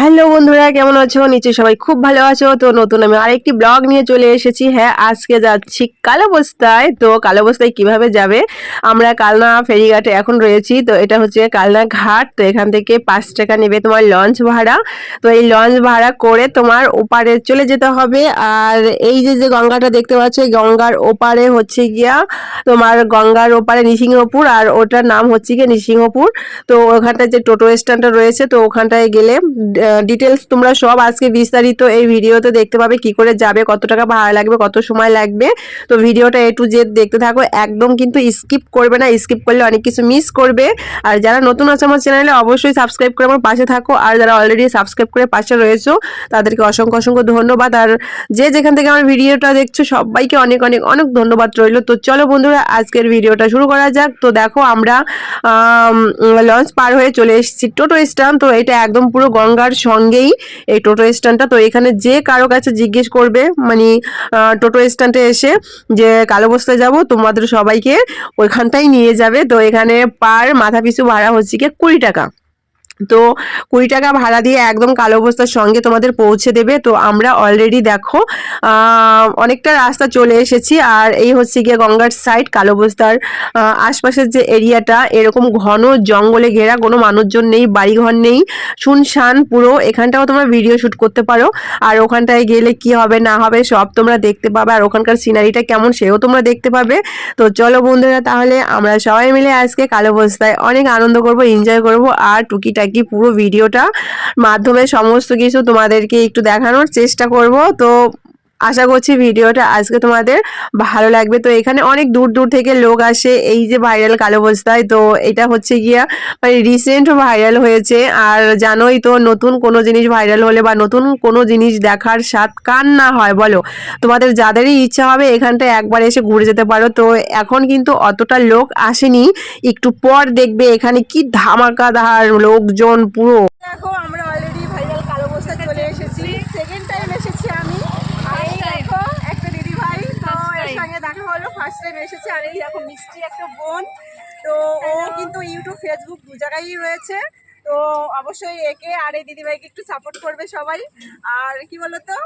Hello বন্ধুরা, কেমন আছো? নিচে সবাই খুব ভালো আছো। তো নতুন আমি আরেকটি ব্লগ নিয়ে চলে এসেছি। হ্যাঁ আজকে যাচ্ছি কালো বস্তায় তো কালো বস্তায় কীভাবে যাবে? আমরা কালনা ফেরিঘাটে এখন রয়েছি। তো এটা হচ্ছে কালনা ঘাট। তো এখান থেকে পাঁচ টাকা নেবে তোমার লঞ্চ ভাড়া। তো এই লঞ্চ ভাড়া করে তোমার ওপারে চলে যেতে হবে। আর এই যে যে গঙ্গাটা দেখতে পাচ্ছ গঙ্গার ওপারে হচ্ছে গিয়া তোমার গঙ্গার ওপারে নৃসিংহপুর। আর ওটার নাম হচ্ছে গিয়ে নৃসিংহপুর। তো ওখানটায় যে টোটো স্ট্যান্ডটা রয়েছে, তো ওখানটায় গেলে ডিটেলস তোমরা সব আজকে বিস্তারিত এই ভিডিওতে দেখতে পাবে কি করে যাবে, কত টাকা ভাড়া লাগবে, কত সময় লাগবে। তো ভিডিওটা এ টু জেড দেখতে থাকো, একদম কিন্তু স্কিপ করবে না স্কিপ করলে অনেক কিছু মিস করবে। আর যারা নতুন আছে আমার চ্যানেলে অবশ্যই সাবস্ক্রাইব করে আমার পাশে থাকো। আর যারা অলরেডি সাবস্ক্রাইব করে পাশে রয়েছো, তাদেরকে অসংখ্য অসংখ্য ধন্যবাদ। আর যে যেখান থেকে আমার ভিডিওটা দেখছ, সবাইকে অনেক অনেক অনেক ধন্যবাদ রইল। তো চলো বন্ধুরা, আজকের ভিডিওটা শুরু করা যাক। তো দেখো আমরা লঞ্চ পার হয়ে চলে এসেছি টোটো স্ট্যান্ড তো এটা একদম পুরো গঙ্গার সঙ্গেই এই টোটো স্ট্যান্ডটা। তো এখানে যে কারও কাছে জিজ্ঞেস করবে মানে টোটো স্ট্যান্ডে এসে যে কালো বস্তায় যাব, তোমাদের সবাইকে ওইখানটাই নিয়ে যাবে। তো এখানে পার মাথা পিছু ভাড়া হচ্ছে কি কুড়ি টাকা। তো কুড়ি টাকা ভাড়া দিয়ে একদম কালো বস্তার সঙ্গে তোমাদের পৌঁছে দেবে। তো আমরা অলরেডি দেখো অনেকটা রাস্তা চলে এসেছি। আর এই হচ্ছে গিয়ে গঙ্গার সাইড কালো বস্তার আশপাশের যে এরিয়াটা, এরকম ঘন জঙ্গলে ঘেরা, কোনো মানুষজন নেই, বাড়িঘর নেই, শুনশান পুরো। এখানটাও তোমরা ভিডিও শ্যুট করতে পারো। আর ওখানটায় গেলে কি হবে, না হবে, সব তোমরা দেখতে পাবে। আর ওখানকার সিনারিটা কেমন, সেও তোমরা দেখতে পাবে। তো চলো বন্ধুরা, তাহলে আমরা সবাই মিলে আজকে কালো বস্তায় অনেক আনন্দ করব এনজয় করব, আর টুকিটাকি পুরো ভিডিওটা মাধ্যমে সমস্ত কিছু তোমাদেরকে একটু দেখানোর চেষ্টা করব। তো আশা করছি ভিডিওটা আজকে তোমাদের ভালো লাগবে। তো এখানে অনেক দূর দূর থেকে লোক আসে, এই যে ভাইরাল কালো বস্তায়। তো এটা হচ্ছে গিয়া মানে রিসেন্ট ভাইরাল হয়েছে। আর জানোই তো, নতুন কোনো জিনিস ভাইরাল হলে বা নতুন কোনো জিনিস দেখার স্বাদ কার না হয়, বলো? তোমাদের যাদেরই ইচ্ছা হবে এখানটায় একবার এসে ঘুরে যেতে পারো। তো এখন কিন্তু অতটা লোক আসেনি। একটু পর দেখবে এখানে কি ধামাকাধার লোকজন পুরো দেখো আমরা অলরেডি ভাইরাল কালো বস্তা চলে এসেছি সেকেন্ড টাইম এসেছি আমি আর এই দেখো একটা দিদি ভাই তো এর সঙ্গে দেখা হলো ফার্স্ট টাইম দেখো মিষ্টি একটা বোন। তো ও কিন্তু ইউটিউব ফেসবুক দু জায়গায়ই রয়েছে। তো অবশ্যই একে আর এই দিদিভাইকে একটু সাপোর্ট করবে সবাই। আর কি বলতো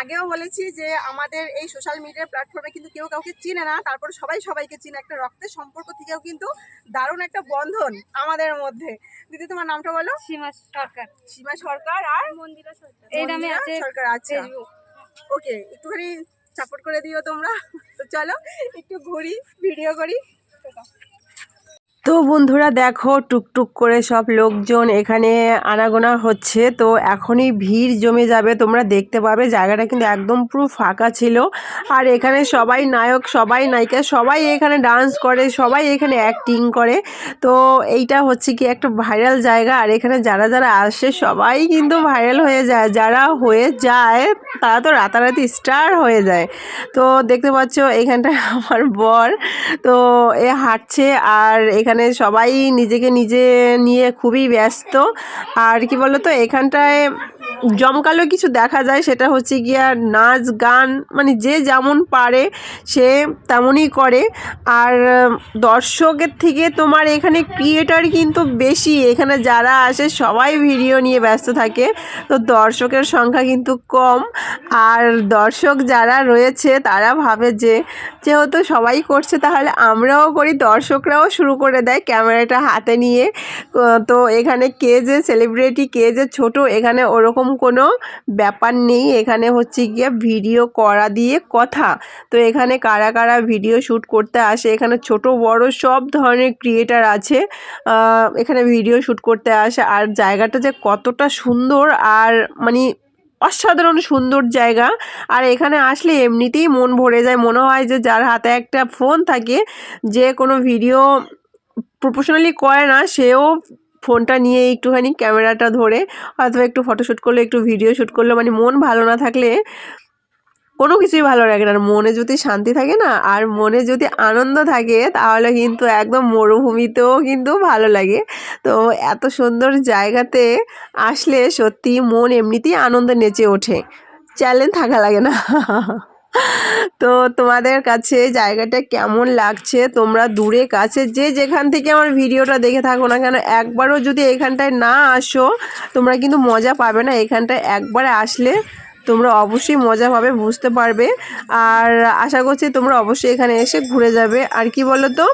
আগেও বলেছি যে আমাদের এই সোশ্যাল মিডিয়া প্ল্যাটফর্মে কিন্তু কেউ কাউকে চিনে না। তারপর সবাই সবাইকে চিনে। একটা রক্তের সম্পর্ক থেকেও কিন্তু দারুণ একটা বন্ধন আমাদের মধ্যে। দিদি তোমার নামটা বলো? সীমা সরকার। সীমা সরকার আর মন্দিরা সরকার। এই নামে আছে সরকার আচ্ছা। ফেসবুক ওকে একটুখানি সাপোর্ট করে দিও তোমরা। তো চলো একটু ঘুরি ভিডিও করি। তো বন্ধুরা দেখো টুকটুক করে সব লোকজন এখানে আনাগোনা হচ্ছে। তো এখনই ভিড় জমে যাবে। তোমরা দেখতে পাবে জায়গাটা কিন্তু একদম পুরো ফাঁকা ছিল। আর এখানে সবাই নায়ক, সবাই নায়িকা, সবাই এখানে ডান্স করে, সবাই এখানে অ্যাক্টিং করে। তো এইটা হচ্ছে কি একটা ভাইরাল জায়গা। আর এখানে যারা যারা আসে সবাই কিন্তু ভাইরাল হয়ে যায়। যারা হয়ে যায়, তারা তো রাতারাতি স্টার হয়ে যায়। তো দেখতে পাচ্ছ এখানটা আমার বর। তো এ হাঁটছে আর এখানে সবাই নিজেকে নিজে নিয়ে খুবই ব্যস্ত। আর কি বলতো এখানটায় জমকালো কিছু দেখা যায়, সেটা হচ্ছে গিয়া নাচ, গান মানে যে যেমন পারে সে তেমনই করে। আর দর্শকের থেকে তোমার এখানে ক্রিয়েটার কিন্তু বেশি। এখানে যারা আসে সবাই ভিডিও নিয়ে ব্যস্ত থাকে, তো দর্শকের সংখ্যা কিন্তু কম। আর দর্শক যারা রয়েছে, তারা ভাবে যে, যেহেতু সবাই করছে, তাহলে আমরাও করি, দর্শকরাও শুরু করে দেয় ক্যামেরাটা হাতে নিয়ে। তো এখানে কে যে সেলিব্রিটি কে যে ছোট, এখানে ওরকম কোনো ব্যাপার নেই। এখানে হচ্ছে গিয়ে ভিডিও করা দিয়ে কথা। তো এখানে কারা কারা ভিডিও শ্যুট করতে আসে, এখানে ছোট, বড় সব ধরনের ক্রিয়েটার আছে। এখানে ভিডিও শ্যুট করতে আসে। আর জায়গাটা যে কতটা সুন্দর আর মানে অসাধারণ সুন্দর জায়গা। আর এখানে আসলে এমনিতেই মন ভরে যায়। মনে হয় যে যার হাতে একটা ফোন থাকে, যে কোনো ভিডিও প্রফেশনালি করে না, সেও ফোনটা নিয়ে একটুখানি ক্যামেরাটা ধরে হয়তো একটু ফটোশ্যুট করল, একটু ভিডিও শ্যুট করল মানে মন ভালো না থাকলে কোনো কিছুই ভালো লাগে না। মনে যদি শান্তি থাকে না, আর মনে যদি আনন্দ থাকে, তাহলে কিন্তু একদম মরুভূমিতেও কিন্তু ভালো লাগে। তো এত সুন্দর জায়গাতে আসলে সত্যি মন এমনিতেই আনন্দে নেচে ওঠে। চ্যালেঞ্জ থাকা লাগে না। তো তোমাদের কাছে জায়গাটা কেমন লাগছে? তোমরা দূরে কাছে যে যেখান থেকে আমার ভিডিওটা দেখে থাকো না কেন, একবারও যদি এখানটায় না আসো, তোমরা কিন্তু মজা পাবে না। এখানটায় একবারে আসলে তোমরা অবশ্যই মজা পাবে, বুঝতে পারবে। আর আশা করছি তোমরা অবশ্যই এখানে এসে ঘুরে যাবে। আর কি বলো তো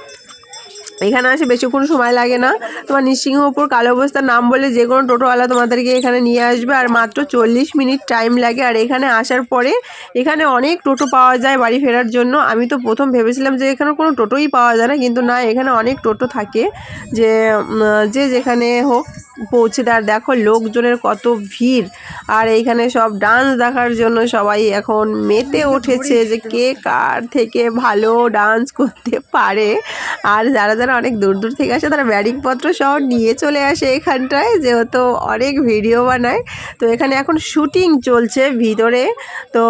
এখানে আসে বেশিক্ষণ সময় লাগে না। তোমার নৃসিংহপুর কালো অবস্থা নাম বলে যে কোনো টোটোওয়ালা তোমাদেরকে এখানে নিয়ে আসবে। আর মাত্র চল্লিশ মিনিট টাইম লাগে। আর এখানে আসার পরে এখানে অনেক টোটো পাওয়া যায় বাড়ি ফেরার জন্য। আমি তো প্রথম ভেবেছিলাম যে এখানে কোনো টোটোই পাওয়া যায় না। কিন্তু না, এখানে অনেক টোটো থাকে যে যে যেখানে হোক। পৌঁছে দেয়। আর দেখো লোকজনের কত ভিড়। আর এইখানে সব ডান্স দেখার জন্য সবাই এখন মেতে উঠেছে যে কে কার থেকে ভালো ডান্স করতে পারে। আর যারা যারা অনেক দূর দূর থেকে আসে তারা ব্যাটিংপত্র সহ নিয়ে চলে আসে এখানটায় যেহেতু অনেক ভিডিও বানায়। তো এখানে এখন শুটিং চলছে ভিতরে। তো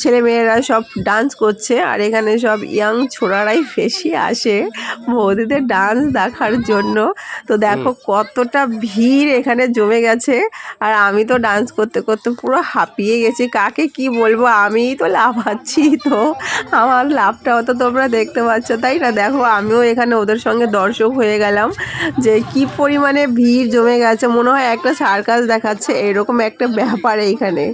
ছেলেমেয়েরা সব ডান্স করছে। আর এখানে সব ইয়াং ছোড়ারাই বেশি আসে বৌদিদের ডান্স দেখার জন্য। তো দেখো কতটা ভিড় এখানে জমে গেছে। আর আমি তো ডান্স করতে করতে পুরো হাঁপিয়ে গেছি। কাকে কি বলব? আমি তো লাফাচ্ছি তো। আমার লাভটাও তো তোমরা দেখতে পাচ্ছ, তাই না? দেখো, আমিও এখানে ওদের সঙ্গে দর্শক হয়ে গেলাম যে কি পরিমাণে ভিড় জমে গেছে। মনে হয় একটা সার্কাস দেখাচ্ছে, এরকম একটা ব্যাপার এইখানে।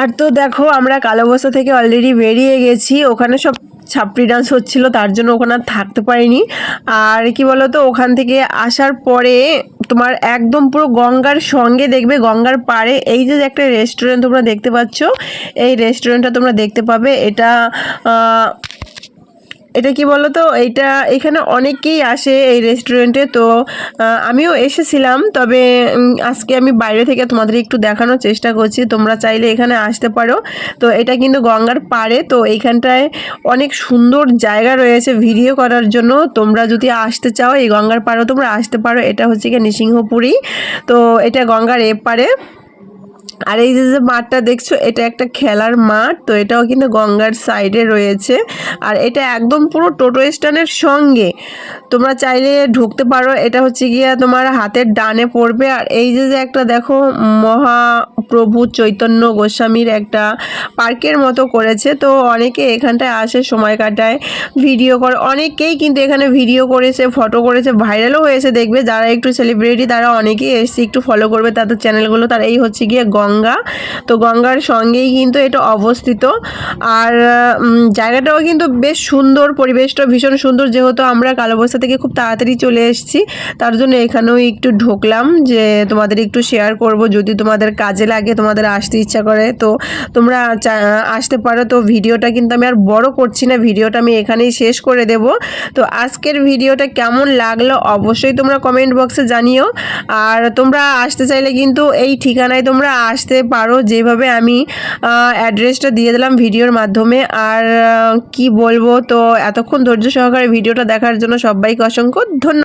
আর তো দেখো, আমরা কালো বস্তা থেকে অলরেডি বেরিয়ে গেছি। ওখানে সব ছাপড়ি ডান্স হচ্ছিল, তার জন্য ওখানে থাকতে পারিনি। আর কি বলতো, ওখান থেকে আসার পরে তোমার একদম পুরো গঙ্গার সঙ্গে দেখবে, গঙ্গার পাড়ে এই যে একটা রেস্টুরেন্ট তোমরা দেখতে পাচ্ছ, এই রেস্টুরেন্টটা তোমরা দেখতে পাবে, এটা এটা কি বলো তো এইটা এখানে অনেকেই আসে এই রেস্টুরেন্টে তো আমিও এসেছিলাম, তবে আজকে আমি বাইরে থেকে তোমাদের একটু দেখানোর চেষ্টা করছি। তোমরা চাইলে এখানে আসতে পারো। তো, এটা কিন্তু গঙ্গার পাড়ে। তো, এইখানটায় অনেক সুন্দর জায়গা রয়েছে ভিডিও করার জন্য। তোমরা যদি আসতে চাও, এই গঙ্গার পাড়েও তোমরা আসতে পারো। এটা হচ্ছে কি নৃসিংহপুরী। তো, এটা গঙ্গার এপারে। আর এই যে যে মাঠটা দেখছ, এটা একটা খেলার মাঠ, তো এটাও কিন্তু গঙ্গার সাইডে রয়েছে। আর এটা একদম পুরো টোটো স্ট্যান্ডের সঙ্গে। তোমরা চাইলে ঢুকতে পারো, এটা হচ্ছে গিয়া তোমার হাতের ডানে পড়বে। আর এই যে যে একটা দেখো, মহাপ্রভু চৈতন্য গোস্বামীর একটা পার্কের মতো করেছে। তো অনেকে এখানটায় আসে, সময় কাটায় ভিডিও করে। অনেকেই কিন্তু এখানে ভিডিও করেছে ফটো করেছে ভাইরালও হয়েছে, দেখবে। যারা একটু সেলিব্রিটি তারা অনেকেই এসছে একটু ফলো করবে, তাদের চ্যানেলগুলো তার এই হচ্ছে গিয়ে গঙ্গা। তো গঙ্গার সঙ্গেই কিন্তু এটা অবস্থিত। আর জায়গাটাও কিন্তু বেশ সুন্দর, পরিবেশটা ভীষণ সুন্দর। যেহেতু আমরা কালোবস্তা থেকে খুব তাড়াতাড়ি চলে এসেছি, তার জন্য এখানেও একটু ঢুকলাম যে তোমাদের একটু শেয়ার করব। যদি তোমাদের কাজে লাগে, তোমাদের আসতে ইচ্ছা করে, তো তোমরা আসতে পারো। তো ভিডিওটা কিন্তু আমি আর বড় করছি না, ভিডিওটা আমি এখানেই শেষ করে দেব। তো আজকের ভিডিওটা কেমন লাগল অবশ্যই তোমরা কমেন্ট বক্সে জানিও। আর তোমরা আসতে চাইলে কিন্তু এই ঠিকানায় তোমরা আসতে পারো। যেভাবে আমি অ্যাড্রেসটা দিয়ে দিলাম ভিডিওর মাধ্যমে। আর কি বলব, তো এতক্ষণ ধৈর্য সহকারে ভিডিওটা দেখার জন্য সবাইকে অসংখ্য ধন্যবাদ।